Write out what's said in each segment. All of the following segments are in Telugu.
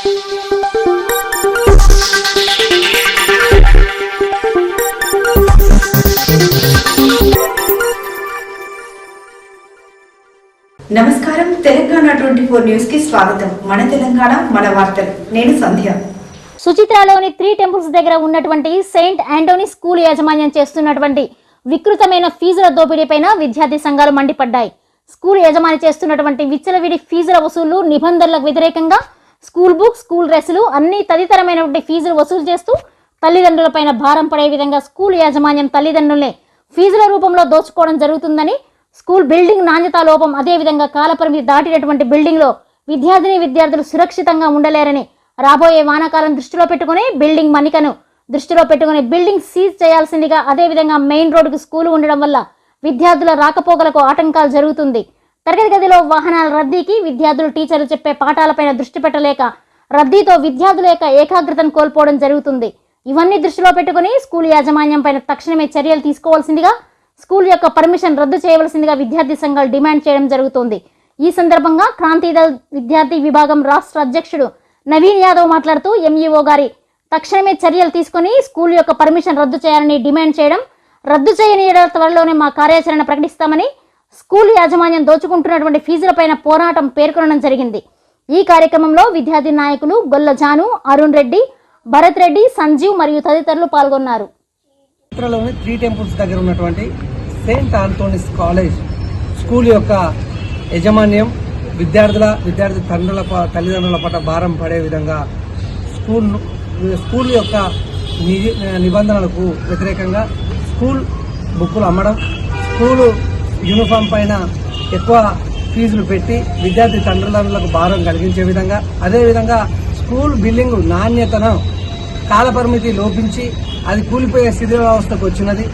నమస్కారం. తెలంగాణ ట్వంటీ ఫోర్ న్యూస్కి స్వాగతం. మన తెలంగాణ మన వార్తలు. నేను సంధ్య. సుచిత్రాలోని త్రీ టెంపుల్స్ దగ్గర ఉన్నటువంటి సెయింట్ ఆంటోనీ స్కూల్ యాజమాన్యం చేస్తున్నటువంటి వికృతమైన ఫీజుల దోపిడీపైన విద్యార్థి సంఘాలు మండిపడ్డాయి. స్కూల్ యజమాని చేస్తున్నటువంటి విచ్చలవిడి ఫీజుల వసూళ్ళు నిబంధనలకు వ్యతిరేకంగా స్కూల్ బుక్స్ స్కూల్ డ్రెస్సులు అన్ని తదితరమైనటువంటి ఫీజులు వసూలు చేస్తూ తల్లిదండ్రులపైన భారం పడే విధంగా స్కూల్ యాజమాన్యం తల్లిదండ్రులనే ఫీజుల రూపంలో దోచుకోవడం జరుగుతుందని స్కూల్ బిల్డింగ్ నాణ్యత లోపం అదేవిధంగా కాలపరిమితి దాటినటువంటి బిల్డింగ్లో విద్యార్థిని విద్యార్థులు సురక్షితంగా ఉండలేరని రాబోయే వానాకాలం దృష్టిలో పెట్టుకుని బిల్డింగ్ మన్నికను. దృష్టిలో పెట్టుకుని బిల్డింగ్ సీజ్ చేయాల్సిందిగా అదేవిధంగా మెయిన్ రోడ్డుకు స్కూలు ఉండడం వల్ల విద్యార్థుల రాకపోకలకు ఆటంకాలు జరుగుతుంది. తరగతి గదిలో వాహనాల రద్దీకి విద్యార్థులు టీచర్లు చెప్పే పాఠాలపైన దృష్టి పెట్టలేక రద్దీతో విద్యార్థుల యొక్క ఏకాగ్రతను కోల్పోవడం జరుగుతుంది. ఇవన్నీ దృష్టిలో పెట్టుకుని స్కూల్ యాజమాన్యం పైన తక్షణమే చర్యలు తీసుకోవాల్సిందిగా స్కూల్ యొక్క పర్మిషన్ రద్దు చేయవలసిందిగా విద్యార్థి సంఘాలు డిమాండ్ చేయడం జరుగుతుంది. ఈ సందర్భంగా క్రాంతిదళ్ విద్యార్థి విభాగం రాష్ట్ర అధ్యక్షుడు నవీన్ యాదవ్ మాట్లాడుతూ ఎంఈఓ గారి తక్షణమే చర్యలు తీసుకొని స్కూల్ యొక్క పర్మిషన్ రద్దు చేయాలని డిమాండ్ చేయడం రద్దు చేయని త్వరలోనే మా కార్యాచరణ ప్రకటిస్తామని స్కూల్ యాజమాన్యం దోచుకుంటున్నటువంటి ఫీజులపైన పోరాటం పేర్కొనడం జరిగింది. ఈ కార్యక్రమంలో విద్యార్థి నాయకులు గొల్లజాను అరుణ్ రెడ్డి భరత్ రెడ్డి సంజీవ్ మరియు తదితరులు పాల్గొన్నారు. త్రీ టెంపుల్స్ దగ్గర ఉన్నటువంటి సెయింట్ ఆంటోనిస్ కాలేజ్ స్కూల్ యొక్క యజమాన్యం విద్యార్థుల విద్యార్థి తండ్రుల ప- తల్లిదండ్రుల పట్ల భారం పడే విధంగా స్కూల్ స్కూల్ యొక్క ని- నిబంధనలకు వ్యతిరేకంగా స్కూల్ బుక్కులు అమ్మడం స్కూలు యూనిఫామ్ పైన ఎక్కువ ఫీజులు పెట్టి విద్యార్థి తండ్రులకు భారం కలిగించే విధంగా అదేవిధంగా స్కూల్ బిల్డింగ్ నాణ్యతను కాలపరిమితి లోపించి అది కూలిపోయే స్థితి వ్యవస్థకు వచ్చినది.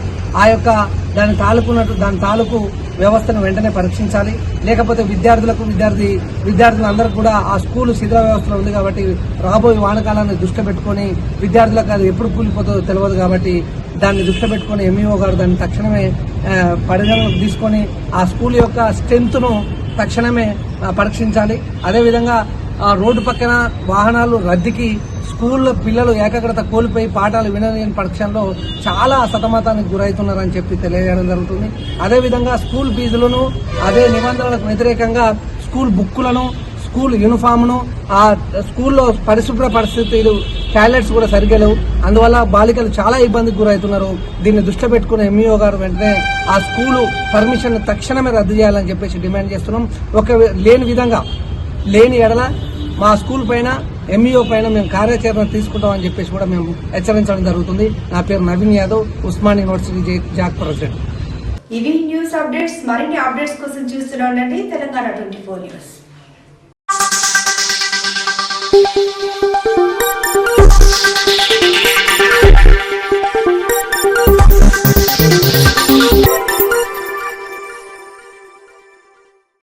ఆ యొక్క దాని తాలూకున్నట్టు దాని తాలూకు వ్యవస్థను వెంటనే పరీక్షించాలి. లేకపోతే విద్యార్థులకు విద్యార్థి విద్యార్థులందరూ కూడా ఆ స్కూల్ శిథిల వ్యవస్థలో ఉంది కాబట్టి రాబోయే వానకాలాన్ని దృష్టి పెట్టుకొని విద్యార్థులకు అది ఎప్పుడు కూలిపోతుందో తెలియదు కాబట్టి దాన్ని దృష్టి పెట్టుకొని ఎంఈఓ గారు దాన్ని తక్షణమే ఆ, పరిగణలోకి తీసుకొని ఆ స్కూల్ యొక్క స్ట్రెంత్ను తక్షణమే పరీక్షించాలి. అదేవిధంగా ఆ రోడ్డు పక్కన వాహనాలు రద్దీకి స్కూల్లో పిల్లలు ఏకాగ్రత కోల్పోయి పాఠాలు వినలేని పరీక్షల్లో చాలా సతమతానికి గురవుతున్నారని చెప్పి తెలియజేయడం జరుగుతుంది. అదేవిధంగా స్కూల్ ఫీజులను అదే నిబంధనలకు వ్యతిరేకంగా స్కూల్ బుక్కులను స్కూల్ యూనిఫామ్ను ఆ స్కూల్లో పరిశుభ్ర పరిస్థితులు టాయిలెట్స్ కూడా సరిగ్గా లేవు. అందువల్ల బాలికలు చాలా ఇబ్బందికి గురవుతున్నారు. దీన్ని దృష్టి పెట్టుకున్న ఎంఈఓ గారు వెంటనే ఆ స్కూలు పర్మిషన్ తక్షణమే రద్దు చేయాలని చెప్పేసి డిమాండ్ చేస్తున్నాం. ఒక లేని విధంగా లేని ఎడల మా స్కూల్ పైన ఎంఈఓ పైన మేము కార్యాచరణ తీసుకుంటామని చెప్పేసి కూడా మేము హెచ్చరించడం జరుగుతుంది. నా పేరు Naveen Yadav Osman university JAC president ఇవి న్యూస్ అప్డేట్స్. మరిన్ని అప్డేట్స్ కోసం చూస్తూనే ఉండండి. Telangana twenty four news.